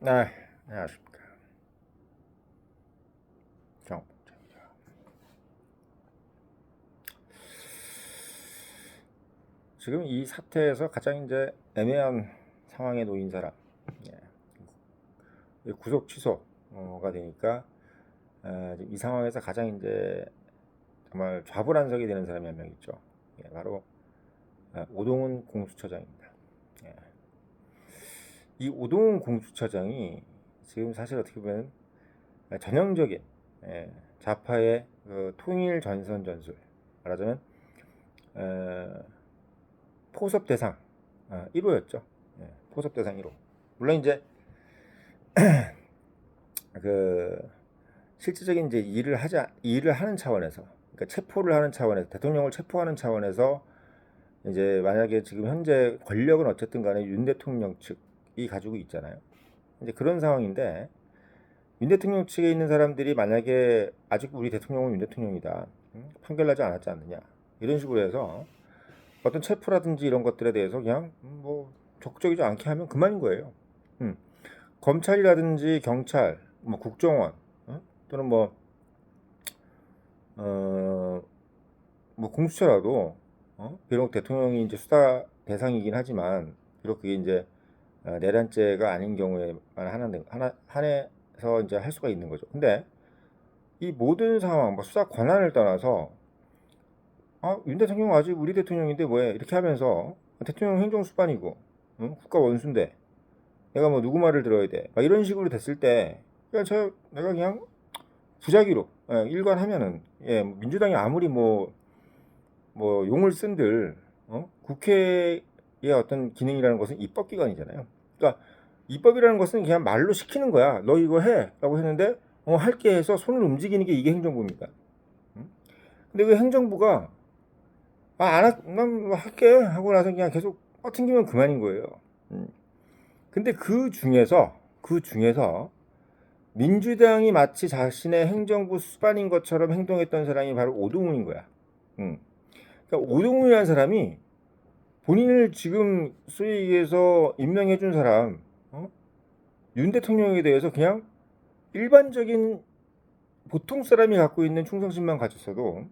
네, 안녕하십니까. 정봉입니다 지금 이 사태에서 가장 이제 애매한 상황에 놓인 사람, 예. 구속 취소가 되니까 에, 이 상황에서 가장 이제 정말 좌불안석이 되는 사람이 한 명 있죠. 예, 바로 에, 오동훈 공수처장입니다. 예. 이 오동훈 공수처장이 지금 사실 어떻게 보면 전형적인 예, 좌파의 그 통일 전선 전술 말하자면 에, 포섭 대상 아, 1호였죠. 예, 포섭 대상 1호. 물론 이제 그 실질적인 이제 일을 하자 일을 하는 차원에서 그러니까 체포를 하는 차원에서 대통령을 체포하는 차원에서 이제 만약에 지금 현재 권력은 어쨌든 간에 윤 대통령 측이 가지고 있잖아요. 이제 그런 상황인데 윤 대통령 측에 있는 사람들이 만약에 아직 우리 대통령은 윤 대통령이다 응? 판결나지 않았지 않느냐 이런 식으로 해서 어떤 체포라든지 이런 것들에 대해서 그냥 음, 뭐 적극적이지 않게 하면 그만인 거예요. 음. 검찰이라든지 경찰, 뭐 국정원 어? 또는 뭐 어, 뭐 공수처라도 어? 비록 대통령이 이제 수사 대상이긴 하지만 비록 그게 이제 어, 내란죄가 아닌 경우에만 하나 하나 한해서 이제 할 수가 있는 거죠. 근데 이 모든 상황, 뭐 수사 권한을 떠나서 아, 윤 대통령 아직 우리 대통령인데 뭐해 이렇게 하면서 대통령 행정 수반이고 응? 국가 원수인데 내가 뭐 누구 말을 들어야 돼 막 이런 식으로 됐을 때 그냥 저 내가 그냥 부작위로 예, 일관하면은 예, 민주당이 아무리 뭐뭐 용을 쓴들 어? 국회 의 어떤 기능이라는 것은 입법 기관이잖아요. 그러니까 입법이라는 것은 그냥 말로 시키는 거야. 너 이거 해라고 했는데 어, 할게 해서 손을 움직이는 게 이게 행정부입니다. 응? 근데 왜 행정부가 아, 안 할, 난뭐 할게 하고 나서 그냥 계속 뻗팅기면 그만인 거예요. 음. 근데 그 중에서 그 중에서 민주당이 마치 자신의 행정부 수반인 것처럼 행동했던 사람이 바로 오동훈인 거야. 음. 그러니까 오동훈이라는 사람이 본인을 지금 소위 얘기해서 임명해 준 사람, 어? 윤 대통령에 대해서 그냥 일반적인 보통 사람이 갖고 있는 충성심만 가졌어도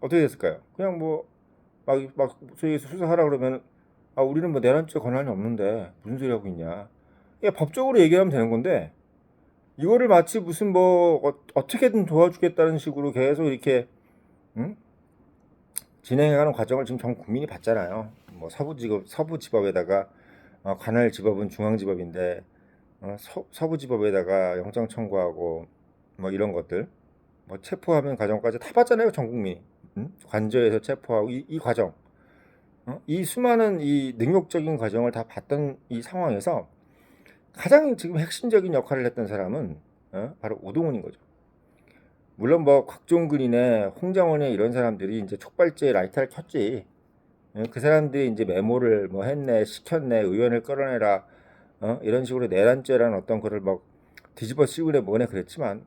어떻게 됐을까요? 그냥 뭐 막 막 소위 수사하라 그러면 아 우리는 뭐 내란죄 권한이 없는데 무슨 소리 하고 있냐? 야 법적으로 얘기하면 되는 건데 이거를 마치 무슨 뭐 어, 떻게든 도와주겠다는 식으로 계속 이렇게 응? 진행해가는 과정을 지금 전 국민이 봤잖아요. 뭐 서부 지법 서부 지법에다가 어, 관할 지법은 중앙 지법인데 어, 서, 서부 지법에다가 영장 청구하고 뭐 이런 것들 뭐 체포하면 과정까지 다 봤잖아요, 전 국민이. 응? 관저에서 체포하고 이, 이 과정, 어? 이 수많은 이 능욕적인 과정을 다 봤던 이 상황에서 가장 지금 핵심적인 역할을 했던 사람은 어? 바로 오동훈인 거죠. 물론 뭐 곽종근이네 홍장원이 이런 사람들이 이제 촉발제 라이터를 켰지. 어? 그 사람들이 이제 메모를 뭐 했네, 시켰네, 의원을 끌어내라, 어? 이런 식으로 내란죄라는 어떤 거를 뭐 뒤집어 씌우네 뭐네 그랬지만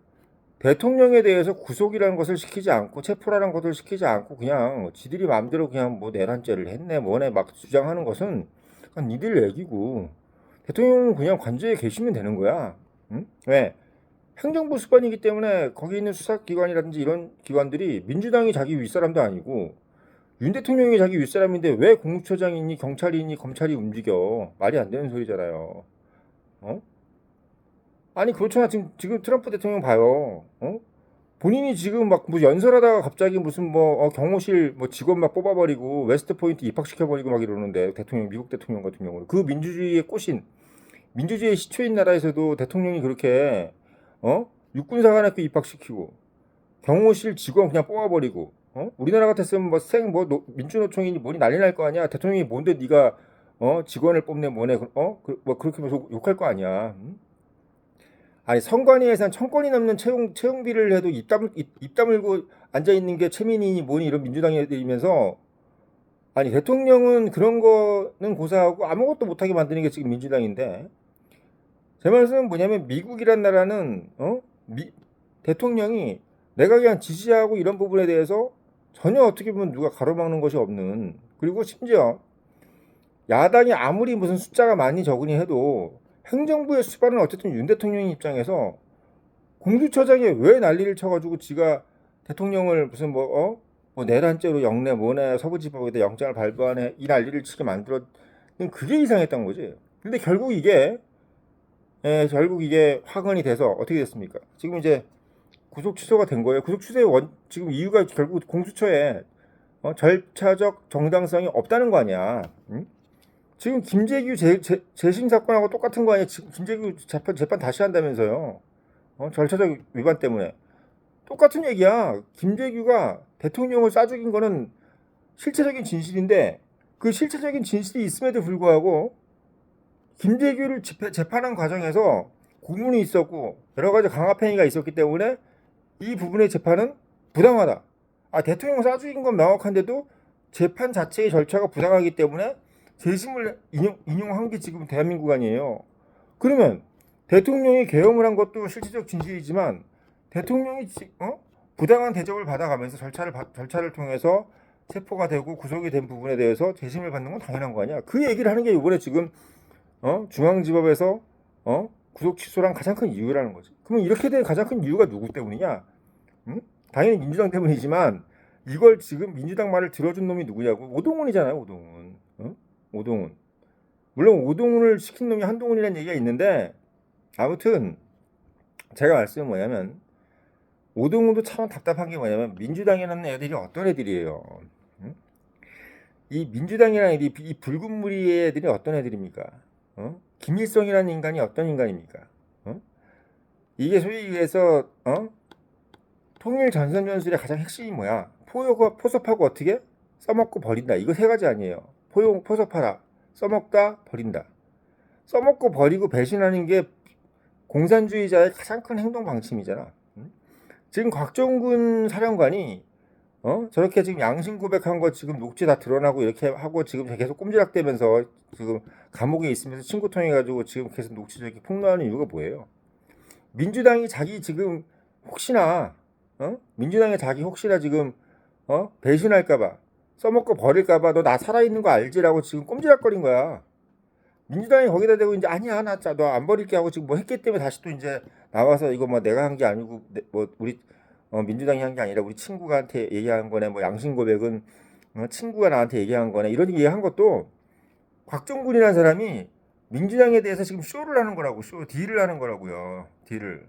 대통령에 대해서 구속이라는 것을 시키지 않고 체포라는 것을 시키지 않고 그냥 지들이 마음대로 그냥 뭐 내란죄를 했네 뭐네 막 주장하는 것은 그냥 니들 얘기고 대통령은 그냥 관저에 계시면 되는 거야. 응? 왜? 행정부 수반이기 때문에 거기 있는 수사기관이라든지 이런 기관들이 민주당이 자기 윗사람도 아니고 윤 대통령이 자기 윗사람인데 왜 공수처장이니 경찰이니 검찰이 움직여 말이 안 되는 소리잖아요. 어? 아니 그렇잖아 지금 지금 트럼프 대통령 봐요. 어? 본인이 지금 막 뭐 연설하다가 갑자기 무슨 뭐 어, 경호실 뭐 직원 막 뽑아버리고 웨스트 포인트 입학시켜버리고 막 이러는데 대통령 미국 대통령 같은 경우는 그 민주주의의 꽃인 민주주의 시초인 나라에서도 대통령이 그렇게 어 육군사관학교 입학시키고 경호실 직원 그냥 뽑아버리고 어 우리나라 같았으면 뭐생뭐 민주노총이니 뭐니 난리 날 거 아니야 대통령이 뭔데 네가 어 직원을 뽑네 뭐네 어뭐 그렇게 해서 욕할 거 아니야. 응? 아니 선관위 예산 천 건이 넘는 채용 채용비를 해도 입담 입, 입 다물고 앉아 있는 게 최민희니 뭐니 이런 민주당 애들이면서 아니 대통령은 그런 거는 고사하고 아무것도 못하게 만드는 게 지금 민주당인데 제 말씀은 뭐냐면 미국이란 나라는 어 미, 대통령이 내가 그냥 지지하고 이런 부분에 대해서 전혀 어떻게 보면 누가 가로막는 것이 없는 그리고 심지어 야당이 아무리 무슨 숫자가 많이 적으니 해도 행정부의 수반은 어쨌든 윤 대통령 입장에서 공수처장이 왜 난리를 쳐가지고 지가 대통령을 무슨 뭐 어? 뭐 내란죄로 영내 뭐네 서부지법에다 영장을 발부하네 이 난리를 치게 만들었 그게 이상했던 거지. 근데 결국 이게 예, 결국 이게 화근이 돼서 어떻게 됐습니까? 지금 이제 구속 취소가 된 거예요. 구속 취소의 원 지금 이유가 결국 공수처에 어, 절차적 정당성이 없다는 거 아니야. 응? 지금 김재규 재, 재, 재심 사건하고 똑같은 거 아니야? 지금 김재규 재판, 재판 다시 한다면서요. 어, 절차적 위반 때문에. 똑같은 얘기야. 김재규가 대통령을 쏴 죽인 거는 실체적인 진실인데 그 실체적인 진실이 있음에도 불구하고 김재규를 재판한 과정에서 고문이 있었고 여러 가지 강압행위가 있었기 때문에 이 부분의 재판은 부당하다. 아 대통령 을쏴 죽인 건 명확한데도 재판 자체의 절차가 부당하기 때문에 재심을 인용, 인용한 게 지금 대한민국 아니에요. 그러면 대통령이 계엄을 한 것도 실질적 진실이지만 대통령이 지- 어? 부당한 대접을 받아가면서 절차를 바- 절차를 통해서 체포가 되고 구속이 된 부분에 대해서 재심을 받는 건 당연한 거 아니야. 그 얘기를 하는 게 이번에 지금 어? 중앙지법에서 어? 구속 취소랑 가장 큰 이유라는 거지. 그러면 이렇게 된 가장 큰 이유가 누구 때문이냐? 응? 당연히 민주당 때문이지만 이걸 지금 민주당 말을 들어준 놈이 누구냐고 오동훈이잖아요, 오동훈. 어? 오동훈. 물론 오동훈을 시킨 놈이 한동훈이라는 얘기가 있는데 아무튼 제가 말씀은 뭐냐면 오동훈도 참 답답한 게 뭐냐면 민주당이라는 애들이 어떤 애들이에요. 응? 이 민주당이라는 애들이 이 붉은 무리의 애들이 어떤 애들입니까? 어? 김일성이라는 인간이 어떤 인간입니까? 어? 이게 소위 얘기해서 어? 통일 전선 전술의 가장 핵심이 뭐야? 포효가 포섭하고 어떻게 써먹고 버린다. 이거 세 가지 아니에요. 포용 포섭하라, 써먹다 버린다. 써먹고 버리고 배신하는 게 공산주의자의 가장 큰 행동 방침이잖아. 응? 지금 곽정군 사령관이 어 저렇게 지금 양심 고백한 거 지금 녹취 다 드러나고 이렇게 하고 지금 계속 꼼지락대면서 지금 감옥에 있으면서 친구 통해 가지고 지금 계속 녹취 저렇게 폭로하는 이유가 뭐예요? 민주당이 자기 지금 혹시나 어 민주당이 자기 혹시나 지금 어 배신할까 봐 써먹고 버릴까 봐 너 나 살아 있는 거 알지라고 지금 꼼지락거린 거야. 민주당이 거기다 대고 이제 아니야 나너안 버릴게 하고 지금 뭐 했기 때문에 다시 또 이제 나와서 이거 뭐 내가 한 게 아니고 내- 뭐 우리 어, 민주당이 한 게 아니라 우리 친구한테 얘기한 거네. 뭐 양심 고백은 어, 친구가 나한테 얘기한 거네. 이런 얘기한 것도 곽정군이라는 사람이 민주당에 대해서 지금 쇼를 하는 거라고 쇼 딜을 하는 거라고요. 딜을.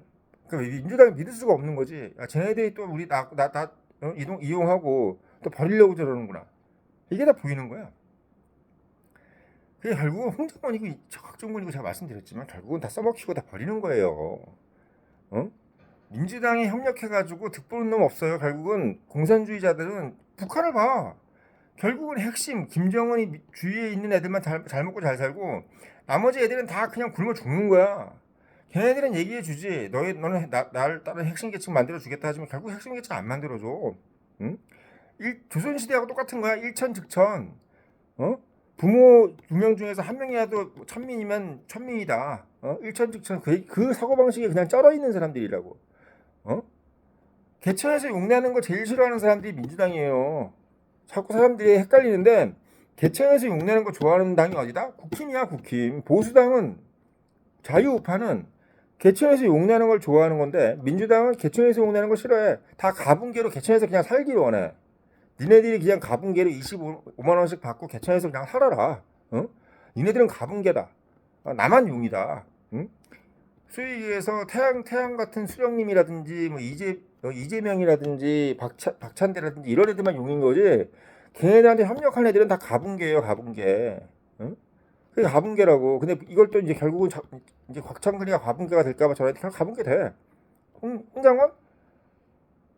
그러니까 민주당이 믿을 수가 없는 거지. 아, 쟤네들이 또 우리 나나나 어, 이동 이용하고 또 버리려고 저러는구나. 이게 다 보이는 거야. 그게 결국은 저 곽정군이고 제가 말씀드렸지만 결국은 다 써먹히고 다 버리는 거예요. 어? 민주당이 협력해가지고 득보는 놈 없어요. 결국은 공산주의자들은 북한을 봐. 결국은 핵심 김정은이 미- 주위에 있는 애들만 잘, 잘 먹고 잘 살고 나머지 애들은 다 그냥 굶어 죽는 거야. 걔네들은 얘기해 주지. 너희 너는 나, 나를 다른 핵심 계층 만들어 주겠다 하지만 결국 핵심 계층 안 만들어 줘. 응? 일, 조선 시대하고 똑같은 거야. 일천즉천. 어? 부모 두 명 중에서 한 명이라도 천민이면 천민이다. 어? 일천즉천 그, 그 사고 방식에 그냥 쩔어 있는 사람들이라고. 어? 개천에서 용내하는 거 제일 싫어하는 사람들이 민주당이에요. 자꾸 사람들이 헷갈리는데 개천에서 용내는 거 좋아하는 당이 어디다? 국힘이야 국힘. 보수당은 자유우파는 개천에서 용내는 걸 좋아하는 건데 민주당은 개천에서 용내는 걸 싫어해. 다 가분개로 개천에서 그냥 살기를 원해. 니네들이 그냥 가분개로 25만 원씩 받고 개천에서 그냥 살아라. 어? 니네들은 가분개다. 아, 나만 용이다. 응? 얘기해서 태양 태양 같은 수령님이라든지 뭐 이재 어, 이재명이라든지 박찬 박찬대라든지 이런 애들만 용인 거지. 걔네들한테 협력한 애들은 다 가분개예요, 가분개. 응? 그게 가분개라고. 근데 이걸 또 이제 결국은 자, 이제 곽창근이가 가분개가 될까봐 저한테 그냥 가분개 돼. 홍, 홍장원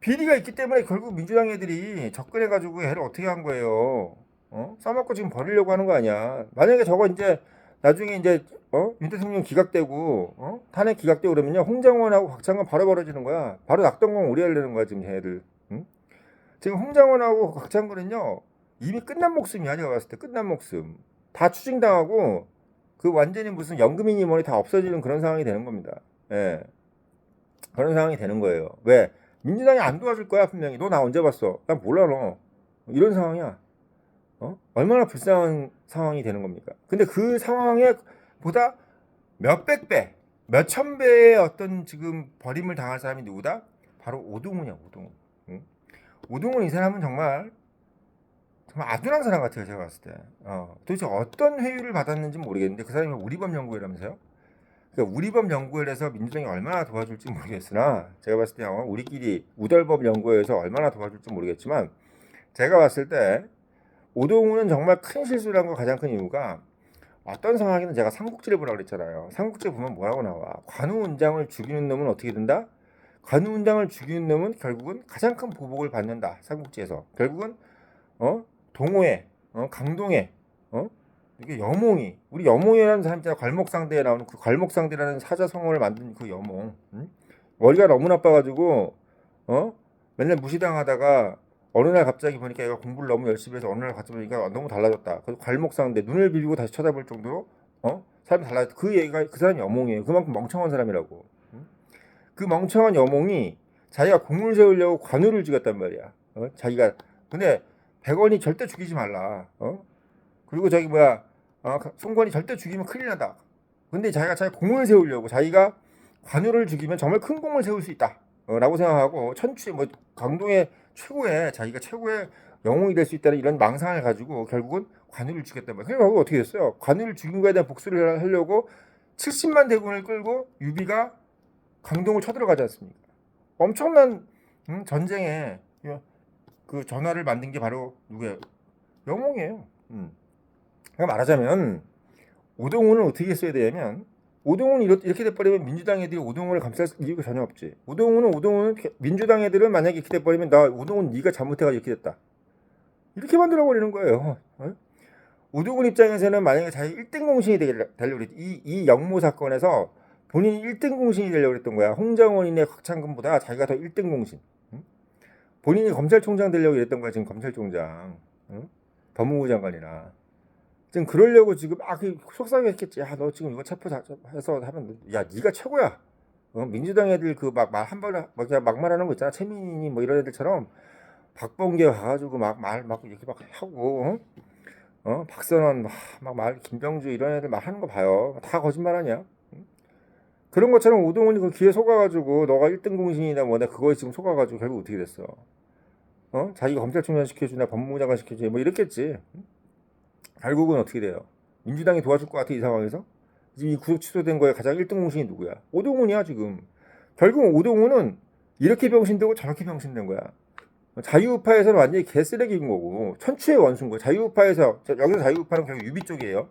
비리가 있기 때문에 결국 민주당 애들이 접근해가지고 애를 어떻게 한 거예요? 어? 써먹고 지금 버리려고 하는 거 아니야? 만약에 저거 이제 나중에 이제 어? 윤 대통령 기각되고 어? 탄핵 기각되고 그러면요 홍장원하고 곽창건 바로 벌어지는 거야. 바로 낙동강 오래 하려는 거야 지금 걔네들. 응? 지금 홍장원하고 곽창건은요 이미 끝난 목숨이야 제가 봤을 때. 끝난 목숨. 다 추징당하고 그 완전히 무슨 연금이니 뭐니 다 없어지는 그런 상황이 되는 겁니다. 예. 그런 상황이 되는 거예요. 왜? 민주당이 안 도와줄 거야 분명히. 너 나 언제 봤어? 난 몰라 너. 이런 상황이야 어? 얼마나 불쌍한 상황이 되는 겁니까? 근데 그 상황에 보다 몇백 배, 몇천 배의 어떤 지금 버림을 당할 사람이 누구다? 바로 오동훈이야, 오동훈. 응? 오동훈 이 사람은 정말 정말 아둔한 사람 같아요, 제가 봤을 때. 어, 도대체 어떤 회유를 받았는지 모르겠는데 그 사람이 우리법 연구회라면서요? 그러니까 우리법 연구회에서 민주당이 얼마나 도와줄지 모르겠으나 제가 봤을 때 어, 우리끼리 우덜법 연구회에서 얼마나 도와줄지 모르겠지만 제가 봤을 때 오동훈은 정말 큰 실수를 한 거 가장 큰 이유가 어떤 상황에는 제가 삼국지를 보라 그랬잖아요. 삼국지 보면 뭐라고 나와? 관우운장을 죽이는 놈은 어떻게 된다? 관우운장을 죽이는 놈은 결국은 가장 큰 보복을 받는다. 삼국지에서 결국은 어 동호회, 어 강동회, 어 이게 여몽이 우리 여몽이라는 사람 있잖아. 괄목상대에 나오는 그 괄목상대라는 사자성어를 만든 그 여몽. 응? 머리가 너무 나빠가지고 어 맨날 무시당하다가 어느 날 갑자기 보니까 얘가 공부를 너무 열심히 해서 어느 날 갑자기 보니까 너무 달라졌다. 그래서 괄목상대 눈을 비비고 다시 쳐다볼 정도로 어 사람이 달라졌다. 그 얘기가 그 사람이 여몽이에요. 그만큼 멍청한 사람이라고. 응? 그 멍청한 여몽이 자기가 공을 세우려고 관우를 죽였단 말이야. 어? 자기가 근데 백원이 절대 죽이지 말라. 어? 그리고 저기 뭐야 어, 송건이 절대 죽이면 큰일 난다. 근데 자기가 자기 공을 세우려고 자기가 관우를 죽이면 정말 큰 공을 세울 수 있다. 어, 라고 생각하고 천추의 뭐 강동의 최고의 자기가 최고의 영웅이 될 수 있다는 이런 망상을 가지고 결국은 관우를 죽였단 말이에요. 그래서 결국 어떻게 됐어요? 관우를 죽인 거에 대한 복수를 하려고 70만 대군을 끌고 유비가 강동을 쳐들어가지 않습니까? 엄청난 음, 전쟁에 그 전화를 만든 게 바로 누구예요? 영웅이에요. 음. 그러니까 말하자면 오동훈을 어떻게 써야 되냐면 오동훈이 이렇게 돼버리면 민주당 애들이 오동훈을 감쌀 이유가 전혀 없지. 오동훈은 오동훈은 민주당 애들은 만약에 이렇게 돼버리면 나 오동훈 네가 잘못해가 이렇게 됐다. 이렇게 만들어 버리는 거예요. 어? 오동훈 입장에서는 만약에 자기 1등 공신이 되려고 이, 이 영모 사건에서 본인이 1등 공신이 되려고 했던 거야. 홍장원인의 곽창근보다 자기가 더 1등 공신. 응? 본인이 검찰총장 되려고 했던 거야. 지금 검찰총장. 응? 법무부 장관이나. 지금 그러려고 지금 막 속상했겠지. 야, 너 지금 이거 체포해서 하면 야, 네가 최고야. 어? 민주당 애들 그 막 말 한 번에 막 그냥 막 말하는 거 있잖아. 최민희 뭐 이런 애들처럼 박범계 와가지고 막 말 막 이렇게 막 하고 어? 어? 박선원 막말 김병주 이런 애들 막 하는 거 봐요. 다 거짓말 아니야? 그런 것처럼 오동훈이 그 기회 속아가지고 너가 1등 공신이다 뭐다 그거에 지금 속아가지고 결국 어떻게 됐어? 어? 자기가 검찰총장 시켜주나 법무부 장관 시켜주나 뭐 이랬겠지. 결국은 어떻게 돼요? 민주당이 도와줄 것 같아 이 상황에서? 지금 이 구속 취소된 거에 가장 1등 공신이 누구야? 오동훈이야 지금. 결국 오동훈은 이렇게 병신되고 저렇게 병신된 거야. 자유우파에서는 완전히 개쓰레기인 거고 천추의 원수인 거야. 자유우파에서 여기서 자유우파는 결국 유비 쪽이에요.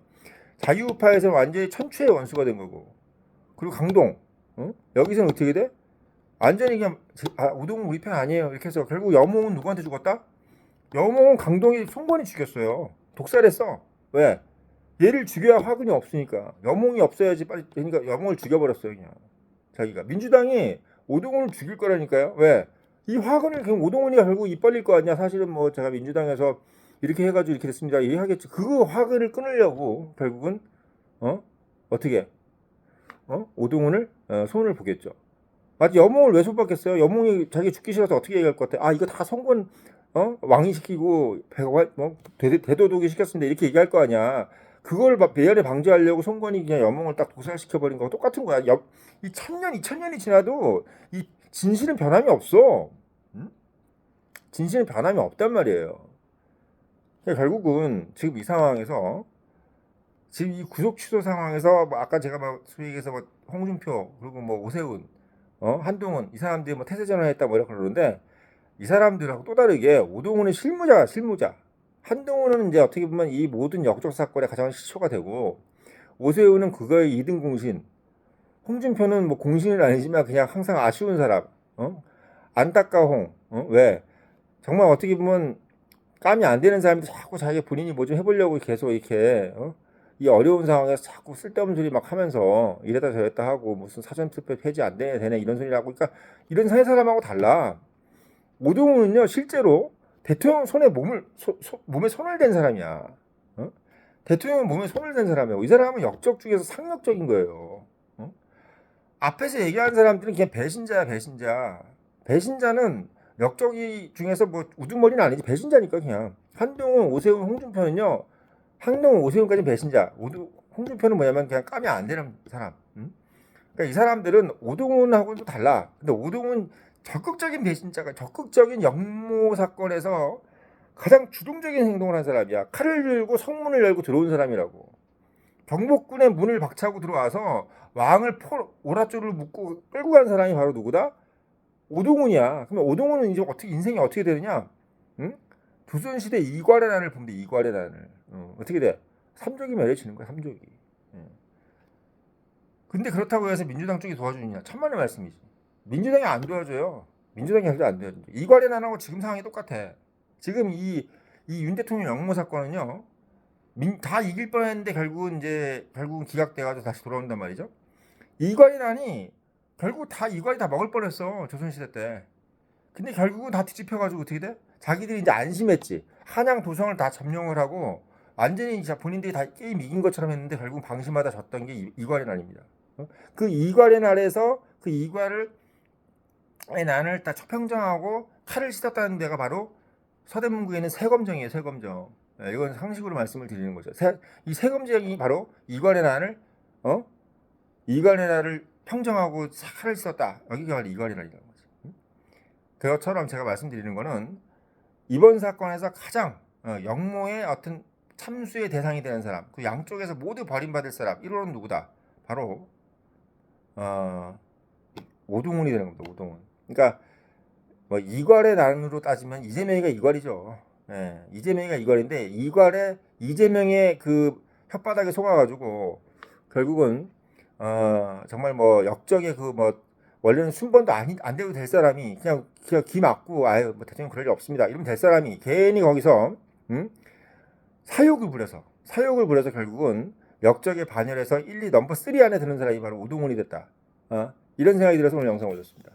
자유우파에서는 완전히 천추의 원수가 된 거고 그리고 강동 어? 여기서는 어떻게 돼? 완전히 그냥 아, 우동은 우리 편 아니에요 이렇게 해서 결국 여몽은 누구한테 죽었다? 여몽은 강동이 송건이 죽였어요. 독살했어. 왜? 얘를 죽여야 화근이 없으니까. 여몽이 없어야지 빨리. 그러니까 여몽을 죽여버렸어요, 그냥. 자기가. 민주당이 오동훈을 죽일 거라니까요. 왜? 이 화근을 그냥 오동훈이가 결국 입 벌릴 거 아니야. 사실은 뭐 제가 민주당에서 이렇게 해가지고 이렇게 됐습니다. 얘기하겠지. 그 화근을 끊으려고 결국은 어 어떻게 어 오동훈을 어, 손을 보겠죠. 마치 여몽을 왜 손봤겠어요? 여몽이 자기 죽기 싫어서 어떻게 얘기할 것 같아? 아 이거 다 성권 어? 왕이 시키고 백원 뭐 대, 대도독이 시켰습니다 이렇게 얘기할 거 아니야. 그걸 배열에 방지하려고 송건이 그냥 여몽을 딱 독살시켜 버린 거 똑같은 거야. 여, 이 천년 이천 년이 지나도 이 진실은 변함이 없어. 응? 진실은 변함이 없단 말이에요. 그러니까 결국은 지금 이 상황에서 지금 이 구속 취소 상황에서 뭐 아까 제가 막 얘기해서 뭐 홍준표 그리고 뭐 오세훈 어 한동훈 이 사람들이 뭐 태세 전환했다 뭐 이렇게 그러는데 이 사람들하고 또 다르게 오동훈은 실무자, 실무자. 한동훈은 이제 어떻게 보면 이 모든 역적 사건의 가장 시초가 되고 오세훈은 그거의 2등 공신. 홍준표는 뭐 공신은 아니지만 그냥 항상 아쉬운 사람. 어? 안타까홍. 어? 왜? 정말 어떻게 보면 감이 안 되는 사람들 자꾸 자기 본인이 뭐 좀 해보려고 계속 이렇게 어? 이 어려운 상황에서 자꾸 쓸데없는 소리 막 하면서 이랬다 저랬다 하고 무슨 사전투표 폐지 안 되네 되네 이런 소리 하고 그러니까 이런 세 사람하고 달라. 오동훈은요 실제로 대통령 손에 몸을 소, 소, 몸에 손을 댄 사람이야. 어? 대통령 몸에 손을 댄 사람이야. 이 사람은 역적 중에서 상력적인 거예요. 어? 앞에서 얘기하는 사람들은 그냥 배신자야 배신자. 배신자는 역적이 중에서 뭐 우두머리는 아니지 배신자니까 그냥 한동훈, 오세훈, 홍준표는요. 한동훈, 오세훈까지 배신자. 우두 홍준표는 뭐냐면 그냥 까면 안 되는 사람. 응? 그러니까 이 사람들은 오동훈하고도 달라. 근데 오동훈 적극적인 배신자가 적극적인 역모 사건에서 가장 주동적인 행동을 한 사람이야. 칼을 들고 성문을 열고 들어온 사람이라고. 경복궁의 문을 박차고 들어와서 왕을 포, 오랏줄을 묶고 끌고 간 사람이 바로 누구다? 오동훈이야. 그러면 오동훈은 이제 어떻게 인생이 어떻게 되느냐? 응? 조선시대 이괄의 난을 돼. 이괄의 난을. 어, 어떻게 돼? 삼족이 멸해지는 거야. 삼족이. 예. 근데 그렇다고 해서 민주당 쪽이 도와주느냐? 천만의 말씀이지. 민주당이 안 도와줘요. 민주당이 절대 안 도와줘. 이괄의 난하고 지금 상황이 똑같아. 지금 이 이 윤 대통령 역모 사건은요. 민, 다 이길 뻔했는데 결국은 이제 결국은 기각돼가지고 다시 돌아온단 말이죠. 난이 결국 다 이괄이 다 먹을 뻔했어 조선시대 때. 근데 결국은 다 뒤집혀가지고 어떻게 돼? 자기들이 이제 안심했지. 한양 도성을 다 점령을 하고 완전히 이제 본인들이 다 게임 이긴 것처럼 했는데 결국 방심하다 졌던 게 이- 이괄의 날입니다. 어? 그 이괄의 날에서 그 이괄을 의 난을 다 처평정하고 칼을 씻었다는 데가 바로 서대문구에 있는 세검정이에요. 세검정. 예, 이건 상식으로 말씀을 드리는 거죠. 세, 이 세검정이 바로 이괄의 난을 어 이괄의 날을 평정하고 칼을 씻었다. 여기가 바로 이괄의 날이라는 거죠. 음? 그것처럼 제가 말씀드리는 거는 이번 사건에서 가장 어, 역모의 어떤 참수의 대상이 되는 사람, 그 양쪽에서 모두 버림받을 사람, 1호는 누구다? 바로 어, 오동훈이 되는 겁니다. 오동훈. 그러니까 뭐 이괄의 난으로 따지면 이재명이가 이괄이죠. 예, 이재명이가 이괄인데 이괄의 이재명의 그 혓바닥에 속아가지고 결국은 어, 정말 뭐 역적의 그 뭐 원래는 순번도 안, 안 되고 될 사람이 그냥 그냥 귀 막고 아유 뭐 대통령 그럴 일 없습니다. 이러면 될 사람이 괜히 거기서 음? 사욕을 부려서 사욕을 부려서 결국은 역적의 반열에서 1, 2 넘버 3 안에 드는 사람이 바로 오동훈이 됐다. 어? 이런 생각이 들어서 오늘 영상 올렸습니다.